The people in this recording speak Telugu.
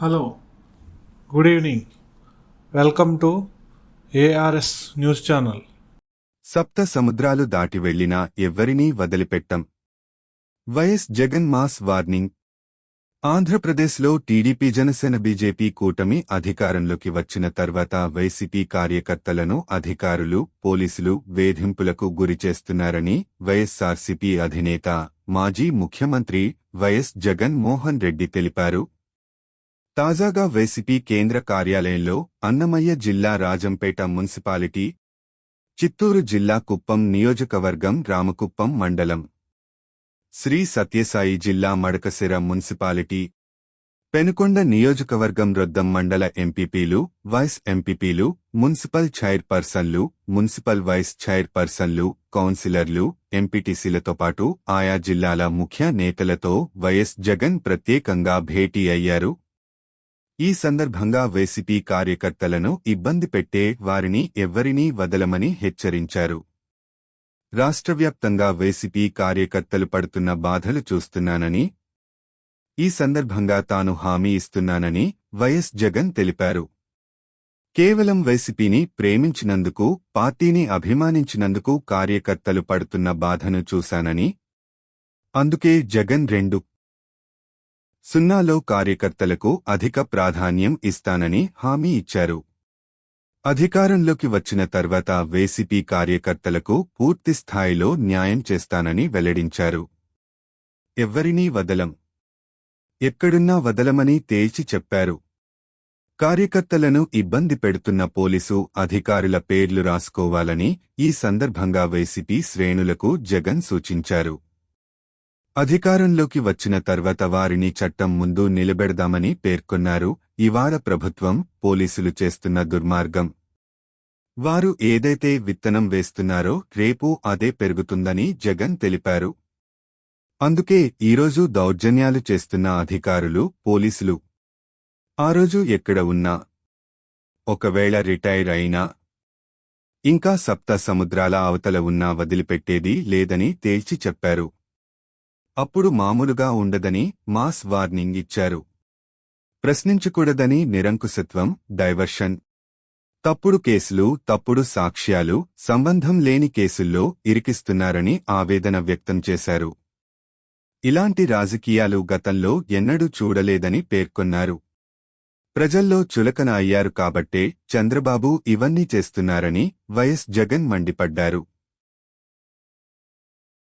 Hello good evening. Welcome to ARS news channel. సప్త సముద్రాలు దాటి వెళ్ళినా ఎవ్వరినీ వదిలిపెట్టం. YS Jagan mass warning. ఆంధ్రప్రదేశ్లో టీడీపీ జనసేన బీజేపీ కూటమి అధికారంలోకి వచ్చిన తర్వాత వైసీపీ కార్యకర్తలను అధికారులు పోలీసులు వేధింపులకు గురిచేస్తున్నారని వైఎస్సార్సీపీ అధినేత మాజీ ముఖ్యమంత్రి వైఎస్ జగన్ మోహన్ రెడ్డి తెలిపారు. తాజాగా వైసీపీ కేంద్ర కార్యాలయంలో అన్నమయ్య జిల్లా రాజంపేట మున్సిపాలిటీ చిత్తూరు జిల్లా కుప్పం నియోజకవర్గం రామకుప్పం మండలం. శ్రీ సత్యసాయి జిల్లా మడకసిర మున్సిపాలిటీ పెనుకొండ నియోజకవర్గం రొద్దం మండల ఎంపీపీలు వైస్ ఎంపీపీలు మున్సిపల్ చైర్పర్సన్లు మున్సిపల్ వైస్ చైర్పర్సన్లు కౌన్సిలర్లు ఎంపీటీసీలతో పాటు ఆయా జిల్లాల ముఖ్య నేతలతో వైఎస్ జగన్ ప్రత్యేకంగా భేటీ అయ్యారు. ఈ సందర్భంగా వైసీపీ కార్యకర్తలను ఇబ్బంది పెట్టే వారిని ఎవ్వరినీ వదలమని హెచ్చరించారు. రాష్ట్రవ్యాప్తంగా వైసీపీ కార్యకర్తలు పడుతున్న బాధలు చూస్తున్నానని ఈ సందర్భంగా తాను హామీ ఇస్తున్నానని వైఎస్ జగన్ తెలిపారు. కేవలం వైసీపీని ప్రేమించినందుకు పార్టీని అభిమానించినందుకు కార్యకర్తలు పడుతున్న బాధను చూశానని అందుకే జగన్ రెండు సున్నాలో కార్యకర్తలకు అధిక ప్రాధాన్యం ఇస్తానని హామీ ఇచ్చారు. అధికారంలోకి వచ్చిన తర్వాత వేసిపి కార్యకర్తలకు పూర్తి స్థాయిలో న్యాయం చేస్తానని వెల్లడించారు. ఎవ్వరినీ వదలం. ఎక్కడున్నా వదలమని తేల్చి చెప్పారు. కార్యకర్తలను ఇబ్బంది పెడుతున్న పోలీసు అధికారుల పేర్లు రాసుకోవాలని ఈ సందర్భంగా వైసీపీ శ్రేణులకు జగన్ సూచించారు. అధికారంలోకి వచ్చిన తర్వాత వారిని చట్టం ముందు నిలబెడదామని పేర్కొన్నారు. ఇవాళ ప్రభుత్వం పోలీసులు చేస్తున్న దుర్మార్గం. వారు ఏదైతే విత్తనం వేస్తున్నారో రేపు అదే పెరుగుతుందని జగన్ తెలిపారు. అందుకే ఈరోజు దౌర్జన్యాలు చేస్తున్న అధికారులు పోలీసులు. ఆ రోజు ఎక్కడ ఉన్నా. ఒకవేళ రిటైర్ అయినా. ఇంకా సప్త సముద్రాల అవతల ఉన్నా వదిలిపెట్టేది లేదని తేల్చి చెప్పారు. అప్పుడు మామూలుగా ఉండదని మాస్ వార్నింగ్ ఇచ్చారు. ప్రశ్నించకూడదని నిరంకుశత్వం డైవర్షన్. తప్పుడు కేసులు తప్పుడు సాక్ష్యాలు సంబంధం లేని కేసుల్లో ఇరికిస్తున్నారని ఆవేదన వ్యక్తం చేశారు. ఇలాంటి రాజకీయాలు గతంలో ఎన్నడూ చూడలేదని పేర్కొన్నారు. ప్రజల్లో చులకన అయ్యారు కాబట్టే చంద్రబాబు ఇవన్నీ చేస్తున్నారని వైఎస్ జగన్ మండిపడ్డారు.